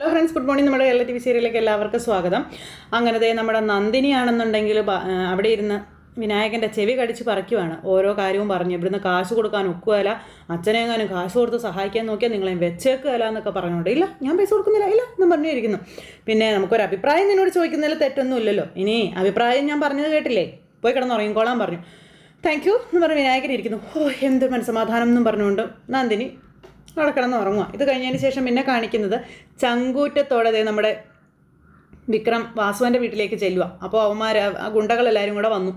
Hello friends good morning നമ്മുടെ Kerala T V സീരിയലിലേക്ക് എല്ലാവർക്കും സ്വാഗതം. അങ്ങനത്തെ നമ്മുടെ നന്ദിനിയാണെന്നുണ്ടെങ്കിൽ അവിടെ ഇരുന്ന് വിനായകന്റെ ചെവി കടിച്ച് പറിക്കുവാണ്. ഓരോ കാര്യവും പറഞ്ഞു. ഇവിടുന്ന് കാശ് കൊടുക്കാൻ ഒക്കുകയില്ല അച്ഛനെങ്ങാനും കാശ് കൊടുത്ത് സഹായിക്കാൻ നോക്കിയാൽ നിങ്ങളെ വെച്ചേക്കുകയില്ല എന്നൊക്കെ പറഞ്ഞുകൊണ്ട് ഇല്ല ഞാൻ പൈസ കൊടുക്കുന്നില്ല. ഇല്ല എന്നും പറഞ്ഞിരിക്കുന്നു പിന്നെ നമുക്കൊരു അഭിപ്രായം നിന്നോട് ചോദിക്കുന്നതിൽ തെറ്റൊന്നും ഇല്ലല്ലോ ഇനി അഭിപ്രായം ഞാൻ പറഞ്ഞത് കേട്ടില്ലേ? പോയി കിടന്ന് ഉറങ്ങിക്കോളാൻ പറഞ്ഞു. താങ്ക് യു എന്ന് പറഞ്ഞ് വിനായകൻ ഇരിക്കുന്നു. ഓ എന്ത് മനസ്സമാധാനം എന്നും പറഞ്ഞുകൊണ്ട് നന്ദിനി അവിടെ കിടന്ന് ഉറങ്ങുക ഇത് കഴിഞ്ഞതിന് ശേഷം പിന്നെ കാണിക്കുന്നത് ചങ്കൂറ്റത്തോടെ ദേ നമ്മുടെ വിക്രം വാസുവിന്റെ വീട്ടിലേക്ക് ചെല്ലുക അപ്പോൾ അവന്മാർ ഗുണ്ടകളെല്ലാവരും കൂടെ വന്നു.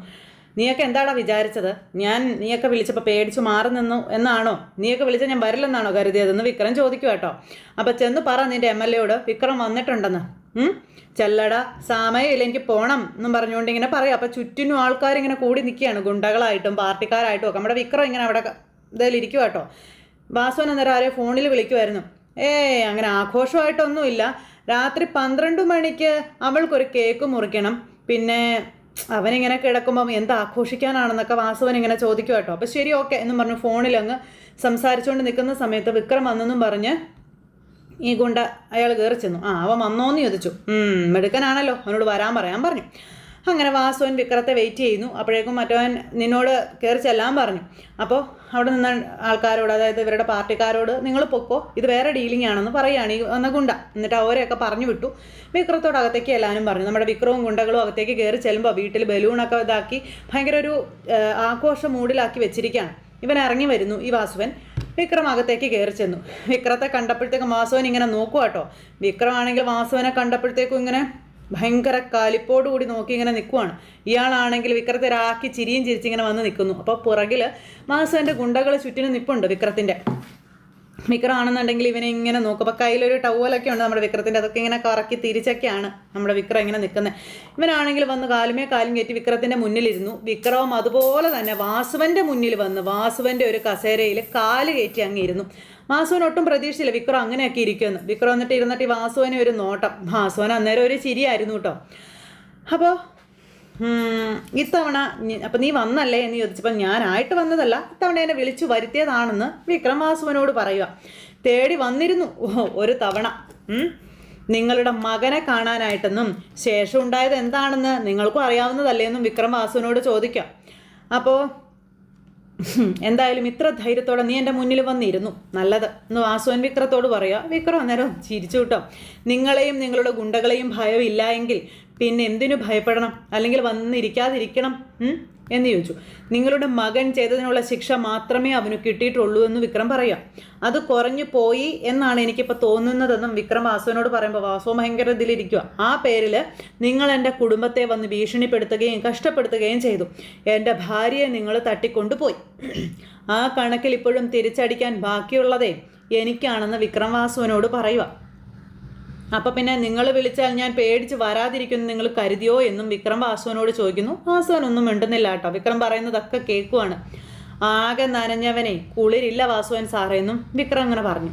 നീയൊക്കെ എന്താടാ വിചാരിച്ചത്? ഞാൻ നീയൊക്കെ വിളിച്ചപ്പോൾ പേടിച്ച് മാറി നിന്നു എന്നാണോ? നീയൊക്കെ വിളിച്ചാൽ ഞാൻ വരില്ലെന്നാണോ കരുതിയതെന്ന് വിക്രം ചോദിക്കുക കേട്ടോ. അപ്പോൾ ചെന്ന് പറ നിന്റെ എം എൽ എയോട്. വിക്രം വന്നിട്ടുണ്ടെന്ന്. ചെല്ലടാ സമയമില്ല എനിക്ക് പോണം എന്നും പറഞ്ഞുകൊണ്ട് ഇങ്ങനെ പറയാം. അപ്പോൾ ചുറ്റിനും ആൾക്കാരിങ്ങനെ കൂടി നിൽക്കുകയാണ് ഗുണ്ടകളായിട്ടും പാർട്ടിക്കാരായിട്ടും ഒക്കെ. നമ്മുടെ വിക്രം ഇങ്ങനെ അവിടെ ഇതിലിരിക്കുക കേട്ടോ. വാസുവൻ അന്നേരം ഫോണിൽ വിളിക്കുമായിരുന്നു ഏയ് അങ്ങനെ ആഘോഷമായിട്ടൊന്നുമില്ല. രാത്രി പന്ത്രണ്ട് മണിക്ക് അവൾക്കൊരു കേക്ക് മുറിക്കണം. പിന്നെ അവനിങ്ങനെ കിടക്കുമ്പം എന്ത് ആഘോഷിക്കാനാണെന്നൊക്കെ വാസുവൻ ഇങ്ങനെ ചോദിക്കും കേട്ടോ. അപ്പോൾ ശരി ഓക്കെ എന്നും പറഞ്ഞു ഫോണിൽ അങ്ങ് സംസാരിച്ചുകൊണ്ട് നിൽക്കുന്ന സമയത്ത് വിക്രം വന്നെന്നും പറഞ്ഞ് ഈ ഗുണ്ട അയാൾ കയറി ചെന്നു. ആ അവൻ വന്നോന്ന് ചോദിച്ചു. "ഉം, മിടുക്കനാണല്ലോ. അവനോട് വരാൻ പറയാൻ പറഞ്ഞു. അങ്ങനെ വാസുവൻ വിക്രത്തെ വെയിറ്റ് ചെയ്യുന്നു. അപ്പോഴേക്കും മറ്റവൻ നിന്നോട് കയറി ചെല്ലാൻ പറഞ്ഞു. അപ്പോൾ അവിടെ നിന്ന ആൾക്കാരോട് അതായത് ഇവരുടെ പാർട്ടിക്കാരോട് നിങ്ങൾ പൊക്കോ ഇത് വേറെ ഡീലിംഗ് ആണെന്ന് പറയുകയാണ് ഈ വന്ന ഗുണ്ട. എന്നിട്ട് അവരെയൊക്കെ പറഞ്ഞു വിട്ടു. വിക്രത്തോട് അകത്തേക്ക് എല്ലാവരും പറഞ്ഞു. നമ്മുടെ വിക്രവും ഗുണ്ടകളും അകത്തേക്ക് കയറി ചെല്ലുമ്പോൾ വീട്ടിൽ ബലൂണൊക്കെ ഇതാക്കി ഭയങ്കര ഒരു ആഘോഷ മൂഡിലാക്കി വെച്ചിരിക്കുകയാണ്. ഇവൻ ഇറങ്ങി വരുന്നു ഈ വാസുവൻ. വിക്രം അകത്തേക്ക് കയറി ചെന്നു. വിക്രത്തെ കണ്ടപ്പോഴത്തേക്കും വാസുവൻ ഇങ്ങനെ നോക്കുക കേട്ടോ വിക്രമാണെങ്കിൽ വാസുവനെ കണ്ടപ്പോഴത്തേക്കും ഇങ്ങനെ ഭയങ്കര കാലിപ്പോട് കൂടി നോക്കി ഇങ്ങനെ നിൽക്കുവാണ് ഇയാളാണെങ്കിൽ വിക്രത്തെ രാക്കി ചിരിയും ചിരിച്ചിങ്ങനെ വന്ന് നിൽക്കുന്നു. അപ്പോൾ പുറകിൽ മാസുവിന്റെ ഗുണ്ടകൾ ചുറ്റിനും നിൽപ്പുണ്ട് വിക്രത്തിന്റെ വിക്രമാണെന്നുണ്ടെങ്കിൽ ഇവനെ ഇങ്ങനെ നോക്കും. അപ്പോൾ കയ്യിലൊരു ടവലൊക്കെ ഉണ്ട് നമ്മുടെ വിക്രത്തിന്റെ അതൊക്കെ ഇങ്ങനെ കറക്കി തിരിച്ചൊക്കെയാണ് നമ്മുടെ വിക്രം ഇങ്ങനെ നിൽക്കുന്നത്. ഇവനാണെങ്കിൽ വന്ന് കാലുമേ കാലും കയറ്റി വിക്രത്തിന്റെ മുന്നിലിരുന്നു. വിക്രവും അതുപോലെ തന്നെ വാസുവന്റെ മുന്നിൽ വന്ന് വാസുവന്റെ ഒരു കസേരയിൽ കാൽ കയറ്റി അങ്ങ് വാസുവൻ ഒട്ടും പ്രതീക്ഷിച്ചില്ല. വിക്രം അങ്ങനെയൊക്കെ ഇരിക്കുമെന്ന്. വിക്രം എന്നിട്ട് ഇരുന്നിട്ട് വാസുവിനെ വാസുവിന് ഒരു നോട്ടം. വാസുവൻ അന്നേരം ഒരു ചിരിയായിരുന്നു കേട്ടോ. അപ്പോൾ ഇത്തവണ അപ്പം നീ വന്നല്ലേ എന്ന് ചോദിച്ചപ്പോൾ ഞാനായിട്ട് വന്നതല്ല. ഇത്തവണ എന്നെ വിളിച്ചു വരുത്തിയതാണെന്ന് വിക്രം വാസുവിനോട് പറയുക തേടി വന്നിരുന്നു. ഒരു തവണ. നിങ്ങളുടെ മകനെ കാണാനായിട്ടെന്നും ശേഷം ഉണ്ടായത് എന്താണെന്ന് നിങ്ങൾക്കും അറിയാവുന്നതല്ലേ എന്നും വിക്രം വാസുവിനോട് ചോദിക്കാം. അപ്പോൾ എന്തായാലും ഇത്ര ധൈര്യത്തോടെ നീ എന്റെ മുന്നിൽ വന്നിരുന്നു. നല്ലത്. എന്ന് വാസുവൻ വിക്രത്തോട് പറയുക വിക്രം അന്നേരം ചിരിച്ചു കേട്ടോ. നിങ്ങളെയും നിങ്ങളുടെ ഗുണ്ടകളെയും ഭയമില്ല എങ്കിൽ പിന്നെ എന്തിനു ഭയപ്പെടണം? അല്ലെങ്കിൽ വന്നിരിക്കാതിരിക്കണം? എന്ന് ചോദിച്ചു. നിങ്ങളുടെ മകൻ ചെയ്തതിനുള്ള ശിക്ഷ മാത്രമേ അവന് കിട്ടിയിട്ടുള്ളൂ എന്ന് വിക്രം പറയാം. അത് കുറഞ്ഞു പോയി എന്നാണ് എനിക്കിപ്പോൾ തോന്നുന്നതെന്നും വിക്രം വാസുവിനോട് പറയുമ്പോൾ വാസു ഭയങ്കര ഇതിലിരിക്കുക ആ പേരിൽ നിങ്ങൾ എന്റെ കുടുംബത്തെ വന്ന് ഭീഷണിപ്പെടുത്തുകയും കഷ്ടപ്പെടുത്തുകയും ചെയ്തു. എന്റെ ഭാര്യയെ നിങ്ങൾ തട്ടിക്കൊണ്ടുപോയി. ആ കണക്കിൽ ഇപ്പോഴും തിരിച്ചടിക്കാൻ ബാക്കിയുള്ളതേ എനിക്കാണെന്ന് വിക്രം വാസുവിനോട് പറയുക അപ്പൊ പിന്നെ നിങ്ങൾ വിളിച്ചാൽ ഞാൻ പേടിച്ച് വരാതിരിക്കുന്നു നിങ്ങൾ കരുതിയോ എന്നും വിക്രം വാസുവിനോട് ചോദിക്കുന്നു. വാസുവൻ ഒന്നും മിണ്ടുന്നില്ല കേട്ടോ. വിക്രം പറയുന്നതൊക്കെ കേൾക്കുവാണ്. ആകെ നനഞ്ഞവനെ കുളിരില്ല വാസുവൻ സാറേ എന്നും വിക്രം അങ്ങനെ പറഞ്ഞു.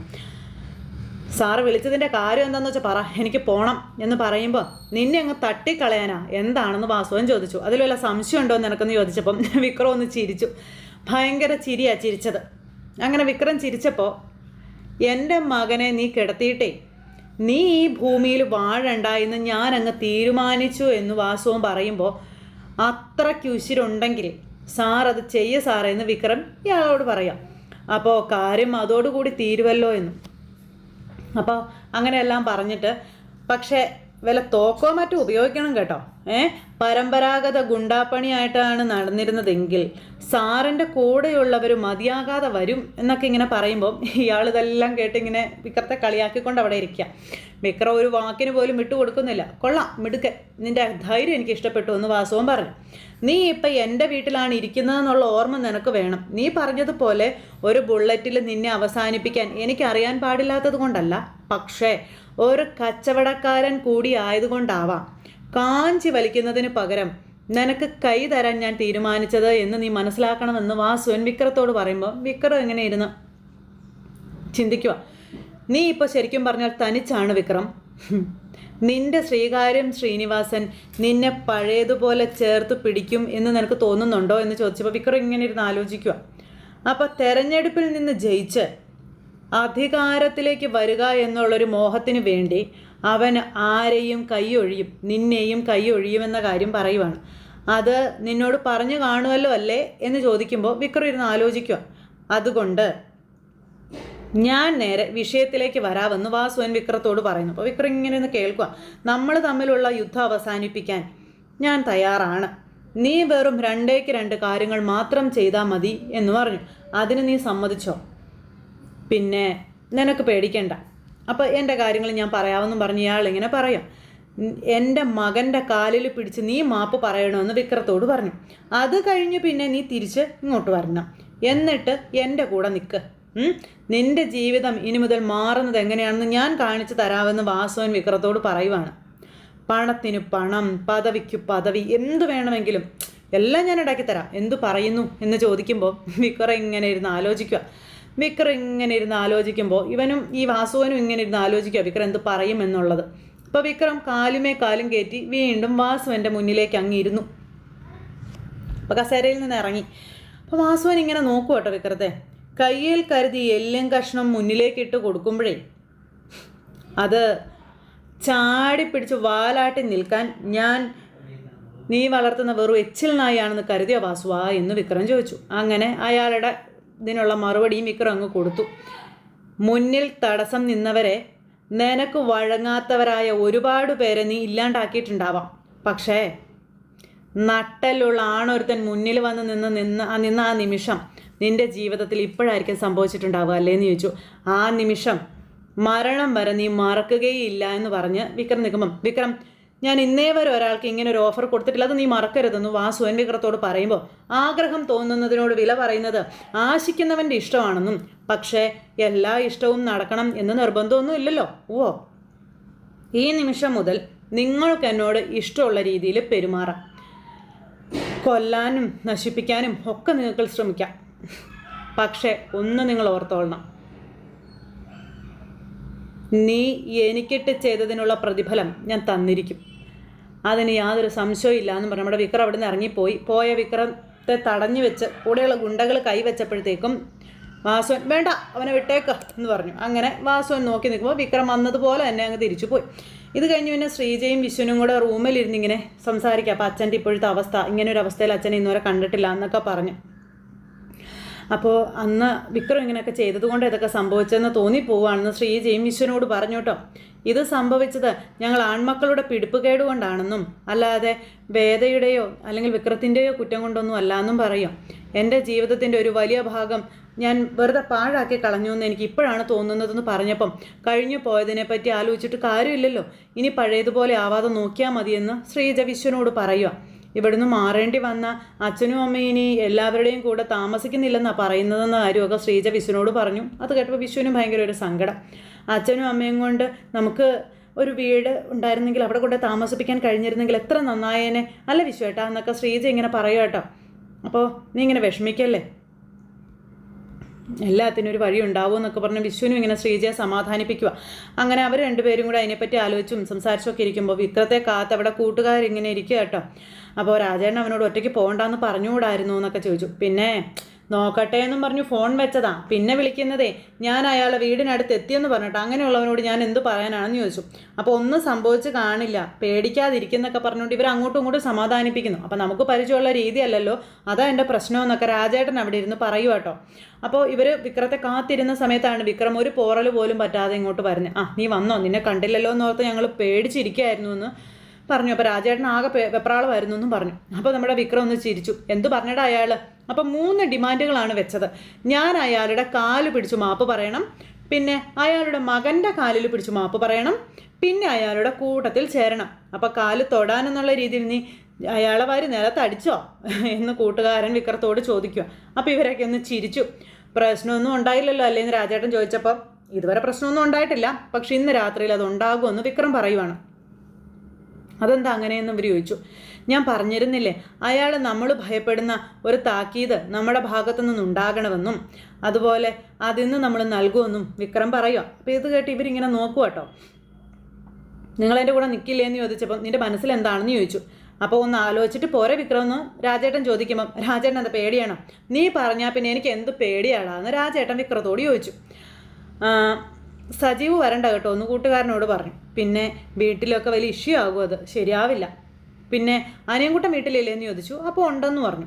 സാറ് വിളിച്ചതിന്റെ കാര്യം എന്താണെന്ന് വെച്ചാൽ പറ. എനിക്ക് പോണം എന്ന് പറയുമ്പോൾ നിന്നെ അങ്ങ് തട്ടിക്കളയാനാ? എന്താണെന്ന് വാസുവൻ ചോദിച്ചു. അതിൽ വല്ല സംശയം ഉണ്ടോ എന്ന് നിനക്കെന്ന് ചോദിച്ചപ്പം വിക്രം ഒന്ന് ചിരിച്ചു. ഭയങ്കര ചിരിയാ ചിരിച്ചത്. അങ്ങനെ വിക്രം ചിരിച്ചപ്പോൾ എന്റെ മകനെ നീ കിടത്തിയിട്ടേ നീ ഈ ഭൂമിയിൽ വാഴണ്ട എന്ന് ഞാൻ അങ്ങ് തീരുമാനിച്ചു എന്ന് വാസുവും പറയുമ്പോൾ അത്രയ്ക്ക് ഉശിരുണ്ടെങ്കിൽ സാർ അത് ചെയ്യ സാറേ എന്ന് വിക്രം ഇയാളോട് പറയാം. അപ്പോൾ കാര്യം അതോടുകൂടി തീരുവല്ലോ എന്ന്. അപ്പോൾ അങ്ങനെയെല്ലാം പറഞ്ഞിട്ട് പക്ഷേ വില തോക്കോ മറ്റോ ഉപയോഗിക്കണം കേട്ടോ. പരമ്പരാഗത ഗുണ്ടാപ്പണിയായിട്ടാണ് നടന്നിരുന്നതെങ്കിൽ സാറിന്റെ കൂടെയുള്ളവർ മതിയാകാതെ വരും എന്നൊക്കെ ഇങ്ങനെ പറയുമ്പോൾ ഇയാൾ ഇതെല്ലാം കേട്ടിങ്ങനെ വിക്രത്തെ കളിയാക്കിക്കൊണ്ട് അവിടെ ഇരിക്കുക വിക്രം ഒരു വാക്കിന് പോലും വിട്ടു കൊടുക്കുന്നില്ല. കൊള്ളാം മിടുക്കൻ. നിന്റെ ധൈര്യം എനിക്ക് ഇഷ്ടപ്പെട്ടു എന്ന് വാസവും പറഞ്ഞു. നീ ഇപ്പം എന്റെ വീട്ടിലാണ് ഇരിക്കുന്നതെന്നുള്ള ഓർമ്മ നിനക്ക് വേണം. നീ പറഞ്ഞതുപോലെ ഒരു ബുള്ളറ്റിൽ നിന്നെ അവസാനിപ്പിക്കാൻ എനിക്കറിയാൻ പാടില്ലാത്തത് കൊണ്ടല്ല. പക്ഷേ ഒരു കച്ചവടക്കാരൻ കൂടി ആയതുകൊണ്ടാവാം. കാഞ്ചി വലിക്കുന്നതിന് പകരം നിനക്ക് കൈ തരാൻ ഞാൻ തീരുമാനിച്ചത് എന്ന് നീ മനസ്സിലാക്കണമെന്ന് വാസുവൻ വിക്രത്തോട് പറയുമ്പോൾ വിക്രം എങ്ങനെ ഇരുന്ന് ചിന്തിക്കുക നീ ഇപ്പോൾ ശരിക്കും പറഞ്ഞാൽ തനിച്ചാണ് വിക്രം. നിന്റെ ശ്രീകാര്യം ശ്രീനിവാസൻ നിന്നെ പഴയതുപോലെ ചേർത്ത് പിടിക്കും എന്ന് നിനക്ക് തോന്നുന്നുണ്ടോ എന്ന് ചോദിച്ചപ്പോൾ വിക്രം ഇങ്ങനെ ഇരുന്ന് ആലോചിക്കുക അപ്പോൾ തെരഞ്ഞെടുപ്പിൽ നിന്ന് ജയിച്ച് അധികാരത്തിലേക്ക് വരിക എന്നുള്ളൊരു മോഹത്തിന് വേണ്ടി അവൻ ആരെയും കൈയൊഴിയും നിന്നെയും കൈയൊഴിയുമെന്ന കാര്യം പറയുവാണ്. അത് നിന്നോട് പറഞ്ഞു കാണുമല്ലോ അല്ലേ എന്ന് ചോദിക്കുമ്പോൾ വിക്രം ഇരുന്ന് ആലോചിക്കുക അതുകൊണ്ട് ഞാൻ നേരെ വിഷയത്തിലേക്ക് വരാമെന്ന് വാസുവൻ വിക്രത്തോട് പറയുന്നു. അപ്പോൾ വിക്രം ഇങ്ങനെ ഒന്ന് കേൾക്കുക നമ്മൾ തമ്മിലുള്ള യുദ്ധം അവസാനിപ്പിക്കാൻ ഞാൻ തയ്യാറാണ്. നീ വെറും രണ്ടേക്ക് രണ്ട് കാര്യങ്ങൾ മാത്രം ചെയ്താൽ മതി എന്ന് പറഞ്ഞു. അതിന് നീ സമ്മതിച്ചോ? പിന്നെ നിനക്ക് പേടിക്കണ്ട. അപ്പോൾ എന്റെ കാര്യങ്ങൾ ഞാൻ പറയാമെന്നും പറഞ്ഞ് ഇയാൾ ഇങ്ങനെ പറയാം. എന്റെ മകന്റെ കാലിൽ പിടിച്ച് നീ മാപ്പ് പറയണമെന്ന് വിക്രത്തോട് പറഞ്ഞു. അത് കഴിഞ്ഞ് പിന്നെ നീ തിരിച്ച് ഇങ്ങോട്ട് വരണം. എന്നിട്ട് എന്റെ കൂടെ നിൽക്ക്? നിന്റെ ജീവിതം ഇനി മുതൽ മാറുന്നത് എങ്ങനെയാണെന്ന് ഞാൻ കാണിച്ചു തരാമെന്ന് വാസവൻ വിക്രത്തോട് പറയുവാണ്. പണത്തിന് പണം പദവിക്ക് പദവി എന്ത് വേണമെങ്കിലും എല്ലാം ഞാൻ ഉണ്ടാക്കി തരാം. എന്തു പറയുന്നു എന്ന് ചോദിക്കുമ്പോൾ വിക്ര ഇങ്ങനെ ഇരുന്ന് ആലോചിക്കുക വിക്രം ഇങ്ങനെ ഇരുന്ന് ആലോചിക്കുമ്പോൾ ഇവനും ഈ വാസുവനും ഇങ്ങനെ ഇരുന്ന് ആലോചിക്കുക വിക്രം എന്ത് പറയും എന്നുള്ളത് അപ്പോൾ വിക്രം കാലുമേ കാലും കയറ്റി വീണ്ടും വാസുവന്റെ മുന്നിലേക്ക് അങ്ങിരുന്നു അപ്പോൾ കസേരയിൽ നിന്ന് ഇറങ്ങി. അപ്പോൾ വാസുവൻ ഇങ്ങനെ നോക്കുക കേട്ടോ വിക്രത്തെ. കയ്യിൽ കരുതി എല്ലും കഷ്ണം മുന്നിലേക്ക് ഇട്ട് കൊടുക്കുമ്പോഴേ അത് ചാടി പിടിച്ച് വാലാട്ടി നിൽക്കാൻ ഞാൻ നീ വളർത്തുന്ന വെറും എച്ചിൽ നായാണെന്ന് കരുതിയ വാസുവാ എന്ന് വിക്രം ചോദിച്ചു. അങ്ങനെ അയാളുടെ ഇതിനുള്ള മറുപടിയും വിക്രം അങ്ങ് കൊടുത്തു. മുന്നിൽ തടസ്സം നിന്നവരെ നിനക്ക് വഴങ്ങാത്തവരായ ഒരുപാട് പേരെ നീ ഇല്ലാണ്ടാക്കിയിട്ടുണ്ടാവാം. പക്ഷേ നട്ടലുള്ള ആണൊരുത്തൻ മുന്നിൽ വന്ന് നിന്ന് നിന്ന് നിന്ന ആ നിമിഷം നിന്റെ ജീവിതത്തിൽ ഇപ്പോഴായിരിക്കും സംഭവിച്ചിട്ടുണ്ടാവുക അല്ലേന്ന് ചോദിച്ചു. ആ നിമിഷം മരണം വരെ നീ മറക്കുകയില്ല എന്ന് പറഞ്ഞ് വിക്രം നിൽക്കുമ്പം വിക്രം ഞാൻ ഇന്നേ വരെ ഒരാൾക്ക് ഇങ്ങനെ ഒരു ഓഫർ കൊടുത്തിട്ടില്ല. അത് നീ മറക്കരുതെന്ന് വാസുവൻ വിക്രത്തോട് പറയുമ്പോൾ ആഗ്രഹം തോന്നുന്നതിനോട് വില പറയുന്നത് ആശിക്കുന്നവന്റെ ഇഷ്ടമാണെന്നും പക്ഷേ എല്ലാ ഇഷ്ടവും നടക്കണം എന്ന് നിർബന്ധമൊന്നും ഇല്ലല്ലോ. ഓ ഈ നിമിഷം മുതൽ നിങ്ങൾക്ക് എന്നോട് ഇഷ്ടമുള്ള രീതിയിൽ പെരുമാറാം. കൊല്ലാനും നശിപ്പിക്കാനും ഒക്കെ നിങ്ങൾക്ക് ശ്രമിക്കാം. പക്ഷേ ഒന്ന് നിങ്ങൾ ഓർത്തോളണം. നീ എനിക്കിട്ട് ചെയ്തതിനുള്ള പ്രതിഫലം ഞാൻ തന്നിരിക്കും. അതിന് യാതൊരു സംശയവും ഇല്ല എന്ന് പറഞ്ഞു നമ്മുടെ വിക്രം അവിടെ നിന്ന് ഇറങ്ങിപ്പോയി. പോയ വിക്രത്തെ തടഞ്ഞു വെച്ച് കൂടെയുള്ള ഗുണ്ടകൾ കൈവച്ചപ്പോഴത്തേക്കും വാസുവൻ വേണ്ട അവനെ വിട്ടേക്ക് എന്ന് പറഞ്ഞു. അങ്ങനെ വാസുവൻ നോക്കി നിൽക്കുമ്പോൾ വിക്രം വന്നതുപോലെ തന്നെ അങ്ങ് തിരിച്ചു പോയി ഇത് കഴിഞ്ഞ് പിന്നെ ശ്രീജയും വിശ്വനും കൂടെ റൂമിലിരുന്നിങ്ങനെ സംസാരിക്കുക. അപ്പോൾ അച്ഛന്റെ ഇപ്പോഴത്തെ അവസ്ഥ ഇങ്ങനെ ഒരു അവസ്ഥയിൽ അച്ഛനെ ഇന്നുവരെ കണ്ടിട്ടില്ല എന്നൊക്കെ പറഞ്ഞു. അപ്പോൾ അന്ന് വിക്രം ഇങ്ങനെയൊക്കെ ചെയ്തതുകൊണ്ട് ഇതൊക്കെ സംഭവിച്ചതെന്ന് തോന്നിപ്പോവാണെന്ന് ശ്രീജയും വിശ്വനോട് പറഞ്ഞു കേട്ടോ. ഇത് സംഭവിച്ചത് ഞങ്ങൾ ആൺമക്കളുടെ പിടിപ്പുകേട് കൊണ്ടാണെന്നും അല്ലാതെ വേദയുടെയോ അല്ലെങ്കിൽ വിക്രത്തിന്റെയോ കുറ്റം കൊണ്ടൊന്നും അല്ല എന്നും പറയും. എന്റെ ജീവിതത്തിന്റെ ഒരു വലിയ ഭാഗം ഞാൻ വെറുതെ പാഴാക്കി കളഞ്ഞു എന്ന് എനിക്ക് ഇപ്പോഴാണ് തോന്നുന്നതെന്ന് പറഞ്ഞപ്പം കഴിഞ്ഞു പോയതിനെ പറ്റി ആലോചിച്ചിട്ട് കാര്യമില്ലല്ലോ. ഇനി പഴയതുപോലെ ആവാതെ നോക്കിയാൽ മതിയെന്ന് ശ്രീജ വിശ്വനോട് പറയുക ഇവിടുന്ന് മാറേണ്ടി വന്ന അച്ഛനും അമ്മയും ഇനി എല്ലാവരുടെയും കൂടെ താമസിക്കുന്നില്ലെന്നാണ് പറയുന്നതെന്ന കാര്യമൊക്കെ ശ്രീജ വിശുവിനോട് പറഞ്ഞു. അത് കേട്ടപ്പോൾ വിശുവിനും ഭയങ്കര ഒരു സങ്കടം. അച്ഛനും അമ്മയും കൊണ്ട് നമുക്ക് ഒരു വീട് ഉണ്ടായിരുന്നെങ്കിൽ അവിടെ കൊണ്ട് താമസിപ്പിക്കാൻ കഴിഞ്ഞിരുന്നെങ്കിൽ എത്ര നന്നായേനെ. അല്ല വിശ്വേട്ടാ എന്നൊക്കെ ശ്രീജ ഇങ്ങനെ പറയുക കേട്ടോ. അപ്പോൾ നീ ഇങ്ങനെ വിഷമിക്കല്ലേ? എല്ലാത്തിനും ഒരു വഴി ഉണ്ടാവും എന്നൊക്കെ പറഞ്ഞ് വിശ്വനും ഇങ്ങനെ ശ്രീജയെ സമാധാനിപ്പിക്കുക അങ്ങനെ അവർ രണ്ടുപേരും കൂടെ അതിനെപ്പറ്റി ആലോചിച്ചും സംസാരിച്ചൊക്കെ ഇരിക്കുമ്പോൾ വിക്രത്തെ കാത്ത് അവിടെ കൂട്ടുകാരിങ്ങനെ ഇരിക്കുക കേട്ടോ. അപ്പോൾ രാജേട്ടൻ അവനോട് ഒറ്റയ്ക്ക് പോകണ്ടെന്ന് പറഞ്ഞുകൂടായിരുന്നു എന്നൊക്കെ ചോദിച്ചു. പിന്നെ നോക്കട്ടെ എന്നും പറഞ്ഞു ഫോൺ വെച്ചതാ. പിന്നെ വിളിക്കുന്നതേ ഞാൻ അയാളെ വീടിനടുത്ത് എത്തിയെന്ന് പറഞ്ഞിട്ട് അങ്ങനെയുള്ളവനോട് ഞാൻ എന്ത് പറയാനാണെന്ന് ചോദിച്ചു. അപ്പോൾ ഒന്നും സംഭവിച്ച് കാണില്ല. പേടിക്കാതിരിക്കുന്നൊക്കെ പറഞ്ഞുകൊണ്ട് ഇവർ അങ്ങോട്ടും ഇങ്ങോട്ടും സമാധാനിപ്പിക്കുന്നു. അപ്പോൾ നമുക്ക് പരിചയമുള്ള രീതിയല്ലല്ലോ. അതാ എന്റെ പ്രശ്നമെന്നൊക്കെ രാജേട്ടൻ അവിടെ ഇരുന്ന് പറയൂ കേട്ടോ അപ്പോൾ ഇവർ വിക്രത്തെ കാത്തിരുന്ന സമയത്താണ് വിക്രം ഒരു പോറൽ പോലും പറ്റാതെ ഇങ്ങോട്ട് പറഞ്ഞു ആ നീ വന്നോ? നിന്നെ കണ്ടില്ലല്ലോ എന്ന് ഓർത്ത് ഞങ്ങൾ പേടിച്ചിരിക്കുകയായിരുന്നു എന്ന് പറഞ്ഞു അപ്പോൾ രാജേട്ടൻ ആകെ വെപ്രാളമായിരുന്നു എന്നും പറഞ്ഞു. അപ്പോൾ നമ്മുടെ വിക്രം ഒന്ന് ചിരിച്ചു. എന്തു പറഞ്ഞടാ അയാൾ അപ്പം മൂന്ന് ഡിമാൻഡുകളാണ് വെച്ചത്. ഞാൻ അയാളുടെ കാൽ പിടിച്ചു മാപ്പ് പറയണം. പിന്നെ അയാളുടെ മകന്റെ കാലിൽ പിടിച്ചു മാപ്പ് പറയണം. പിന്നെ അയാളുടെ കൂട്ടത്തിൽ ചേരണം. അപ്പോൾ കാൽ തൊടാനെന്നുള്ള രീതിയിൽ നീ അയാളെ വാരി നിലത്തടിച്ചോ എന്ന് കൂട്ടുകാരൻ വിക്രത്തോട് ചോദിക്കുക. അപ്പോൾ ഇവരൊക്കെ ഒന്ന് ചിരിച്ചു. പ്രശ്നമൊന്നും ഉണ്ടായില്ലല്ലോ അല്ലേന്ന് രാജേട്ടൻ ചോദിച്ചപ്പോൾ ഇതുവരെ പ്രശ്നമൊന്നും ഉണ്ടായിട്ടില്ല. പക്ഷെ ഇന്ന് രാത്രിയിൽ അത് ഉണ്ടാകുമെന്ന് വിക്രം പറയുവാണ്. അതെന്താ അങ്ങനെയെന്ന് ഇവർ ചോദിച്ചു. ഞാൻ പറഞ്ഞിരുന്നില്ലേ അയാൾ നമ്മൾ ഭയപ്പെടുന്ന ഒരു താക്കീത് നമ്മുടെ ഭാഗത്തു നിന്നുണ്ടാകണമെന്നും അതുപോലെ അതിന്ന് നമ്മൾ നൽകുമെന്നും വിക്രം പറയുക അപ്പോൾ ഇത് കേട്ട് ഇവരിങ്ങനെ നോക്കുക കേട്ടോ നിങ്ങളെന്റെ കൂടെ നിൽക്കില്ലേ എന്ന് ചോദിച്ചപ്പോൾ നിന്റെ മനസ്സിൽ എന്താണെന്ന് ചോദിച്ചു. അപ്പോൾ ഒന്ന് ആലോചിച്ചിട്ട് പോരെ വിക്രം എന്ന് രാജേട്ടൻ ചോദിക്കുമ്പം രാജേട്ടൻ എന്താ പേടിയാണോ? നീ പറഞ്ഞാൽ പിന്നെ എനിക്ക് എന്ത് പേടിയാടാന്ന് രാജേട്ടൻ വിക്രത്തോട് ചോദിച്ചു. സജീവ് വരണ്ട കേട്ടോ. ഒന്ന് കൂട്ടുകാരനോട് പറഞ്ഞു. പിന്നെ വീട്ടിലൊക്കെ വലിയ ഇഷ്യൂ ആകും അത്. ശരിയാവില്ല. പിന്നെ അനിയൻകുട്ടൻ വീട്ടിലില്ലേ എന്ന് ചോദിച്ചു. അപ്പോൾ ഉണ്ടെന്ന് പറഞ്ഞു.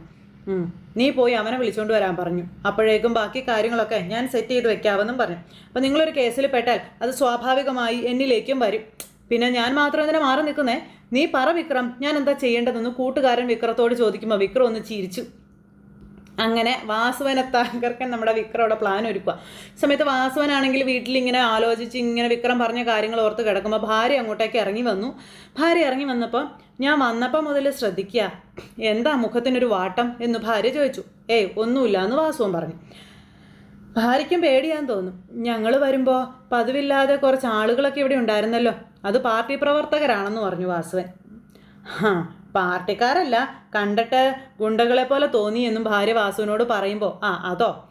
നീ പോയി അവനെ വിളിച്ചുകൊണ്ട് വരാൻ പറഞ്ഞു. അപ്പോഴേക്കും ബാക്കി കാര്യങ്ങളൊക്കെ ഞാൻ സെറ്റ് ചെയ്ത് വെക്കാമെന്നും പറഞ്ഞു. അപ്പം നിങ്ങളൊരു കേസിൽ പെട്ടാൽ അത് സ്വാഭാവികമായി എന്നിലേക്കും വരും. പിന്നെ ഞാൻ മാത്രം ഇതിനെ മാറി നിൽക്കുന്നേ? നീ പറ വിക്രം. ഞാൻ എന്താ ചെയ്യേണ്ടതെന്ന് കൂട്ടുകാരൻ വിക്രത്തോട് ചോദിക്കുമ്പോൾ വിക്രം ഒന്ന് ചിരിച്ചു. അങ്ങനെ വാസുവനെ തകർക്കാൻ നമ്മുടെ വിക്രം അവിടെ പ്ലാൻ ഒരുക്കുക സമയത്ത് വാസുവനാണെങ്കിൽ വീട്ടിൽ ഇങ്ങനെ ആലോചിച്ച് ഇങ്ങനെ വിക്രം പറഞ്ഞ കാര്യങ്ങൾ ഓർത്ത് കിടക്കുമ്പോൾ ഭാര്യ അങ്ങോട്ടേക്ക് ഇറങ്ങി വന്നു. ഭാര്യ ഇറങ്ങി വന്നപ്പോൾ ഞാൻ വന്നപ്പോൾ മുതൽ ശ്രദ്ധിക്കുക എന്താ മുഖത്തിനൊരു വാട്ടം? എന്ന് ഭാര്യ ചോദിച്ചു. ഏയ് ഒന്നുമില്ല എന്ന് വാസുവൻ പറഞ്ഞു. ഭാര്യയ്ക്കും പേടിയാന്ന് തോന്നും. ഞങ്ങൾ വരുമ്പോൾ പതിവില്ലാതെ കുറച്ച് ആളുകളൊക്കെ ഇവിടെ ഉണ്ടായിരുന്നല്ലോ. അത് പാർട്ടി പ്രവർത്തകരാണെന്ന് പറഞ്ഞു വാസുവൻ. ഹാ പാർട്ടിക്കാരല്ല കണ്ടിട്ട് ഗുണ്ടകളെ പോലെ തോന്നി എന്നും ഭാര്യ വാസുവിനോട് പറയുമ്പോൾ ആ അതോ?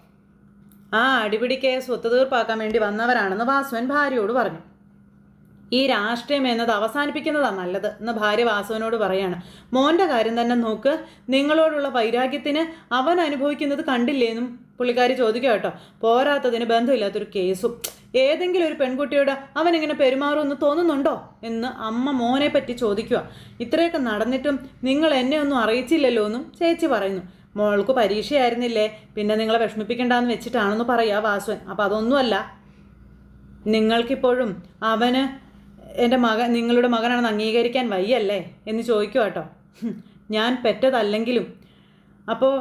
ആ അടിപിടി കേസ് ഒത്തുതീർപ്പാക്കാൻ വേണ്ടി വന്നവരാണെന്ന് വാസുവൻ ഭാര്യയോട് പറഞ്ഞു. ഈ രാഷ്ട്രീയം എന്നത് അവസാനിപ്പിക്കുന്നതാണ് നല്ലത് എന്ന് ഭാര്യ വാസുവിനോട് പറയാണ്. മോന്റെ കാര്യം തന്നെ നോക്ക് നിങ്ങളോടുള്ള വൈരാഗ്യത്തിന് അവൻ അനുഭവിക്കുന്നത് കണ്ടില്ലേന്നും പുള്ളിക്കാരി ചോദിക്കുക കേട്ടോ. പോരാത്തതിന് ബന്ധമില്ലാത്തൊരു കേസും. ഏതെങ്കിലും ഒരു പെൺകുട്ടിയോട് അവൻ ഇങ്ങനെ പെരുമാറുമെന്ന് തോന്നുന്നുണ്ടോ എന്ന് അമ്മ മോനെ പറ്റി ചോദിക്കുക. ഇത്രയൊക്കെ നടന്നിട്ടും നിങ്ങൾ എന്നെ ഒന്നും അറിയിച്ചില്ലല്ലോ എന്നും ചേച്ചി പറയുന്നു. മോൾക്ക് പരീക്ഷയായിരുന്നില്ലേ? പിന്നെ നിങ്ങളെ വിഷമിപ്പിക്കണ്ടെന്ന് വെച്ചിട്ടാണെന്ന് പറയാ വാസുവൻ. അപ്പം അതൊന്നുമല്ല. നിങ്ങൾക്കിപ്പോഴും അവന് എന്റെ മകൻ നിങ്ങളുടെ മകനാണെന്ന് അംഗീകരിക്കാൻ വയ്യല്ലേ എന്ന് ചോദിക്കുക കേട്ടോ. ഞാൻ പെറ്റതല്ലെങ്കിലും. അപ്പോൾ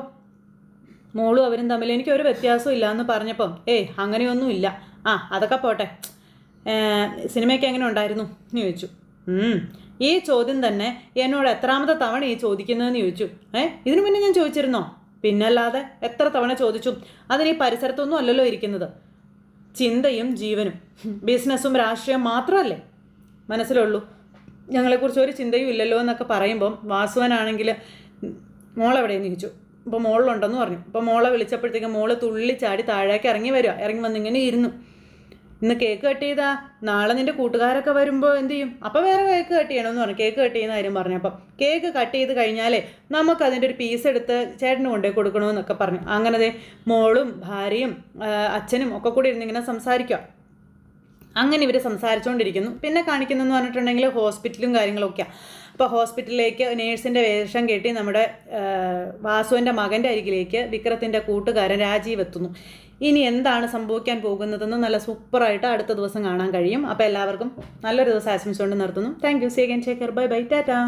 മോളും അവരും തമ്മിൽ എനിക്കൊരു വ്യത്യാസവും ഇല്ല എന്ന് പറഞ്ഞപ്പം ഏയ് അങ്ങനെയൊന്നുമില്ല. ആ അതൊക്കെ പോട്ടെ. സിനിമയൊക്കെ എങ്ങനെ ഉണ്ടായിരുന്നു എന്ന് ചോദിച്ചു. ഈ ചോദ്യം തന്നെ എന്നോട് എത്രാമത്തെ തവണ ഈ ചോദിക്കുന്നതെന്ന് ചോദിച്ചു. ഏ ഇതിനു മുന്നേ ഞാൻ ചോദിച്ചിരുന്നോ? പിന്നല്ലാതെ എത്ര തവണ ചോദിച്ചു. അതിന് ഈ പരിസരത്തൊന്നും അല്ലല്ലോ ഇരിക്കുന്നത്. ചിന്തയും ജീവനും ബിസിനസ്സും രാഷ്ട്രീയം മാത്രമല്ലേ? മനസ്സിലുള്ളൂ. ഞങ്ങളെക്കുറിച്ച് ഒരു ചിന്തയും ഇല്ലല്ലോ എന്നൊക്കെ പറയുമ്പം വാസുവനാണെങ്കിൽ മോളെവിടെയെന്ന് ചോദിച്ചു. ഇപ്പോൾ മോളിലുണ്ടെന്ന് പറഞ്ഞു. ഇപ്പോൾ മോളെ വിളിച്ചപ്പോഴത്തേക്കും മോൾ തുള്ളി ചാടി താഴേക്ക് ഇറങ്ങി വരിക. ഇറങ്ങി വന്നിങ്ങനെ ഇരുന്നു. ഇന്ന് കേക്ക് കട്ട് ചെയ്താ നാളെ നിന്റെ കൂട്ടുകാരൊക്കെ വരുമ്പോൾ എന്ത് ചെയ്യും? അപ്പോൾ വേറെ കേക്ക് കട്ട് ചെയ്യണമെന്ന് പറഞ്ഞു. കേക്ക് കട്ട് ചെയ്യുന്ന കാര്യം പറഞ്ഞു. അപ്പം കേക്ക് കട്ട് ചെയ്ത് കഴിഞ്ഞാലേ നമുക്ക് അതിന്റെ ഒരു പീസ് എടുത്ത് ചേട്ടന് കൊണ്ടുപോയി കൊടുക്കണമെന്നൊക്കെ പറഞ്ഞു. അങ്ങനെ മോളും ഭാര്യയും അച്ഛനും ഒക്കെ കൂടി ഇരുന്നിങ്ങനെ സംസാരിക്കുക അങ്ങനെ ഇവർ സംസാരിച്ചുകൊണ്ടിരിക്കുന്നു പിന്നെ കാണിക്കുന്നതെന്ന് പറഞ്ഞിട്ടുണ്ടെങ്കിൽ ഹോസ്പിറ്റലും കാര്യങ്ങളൊക്കെയാണ് അപ്പോൾ ഹോസ്പിറ്റലിലേക്ക് നേഴ്സിന്റെ വേഷം കെട്ടി നമ്മുടെ വാസുവിന്റെ മകന്റെ അരികിലേക്ക് വിക്രത്തിന്റെ കൂട്ടുകാരൻ രാജീവ് എത്തുന്നു. ഇനി എന്താണ് സംഭവിക്കാൻ പോകുന്നതെന്ന് നല്ല സൂപ്പറായിട്ട് അടുത്ത ദിവസം കാണാൻ കഴിയും. അപ്പോൾ എല്ലാവർക്കും നല്ലൊരു ദിവസം ആശംസിച്ചുകൊണ്ട് നിർത്തുന്നു. Thank you see again take care bye bye tata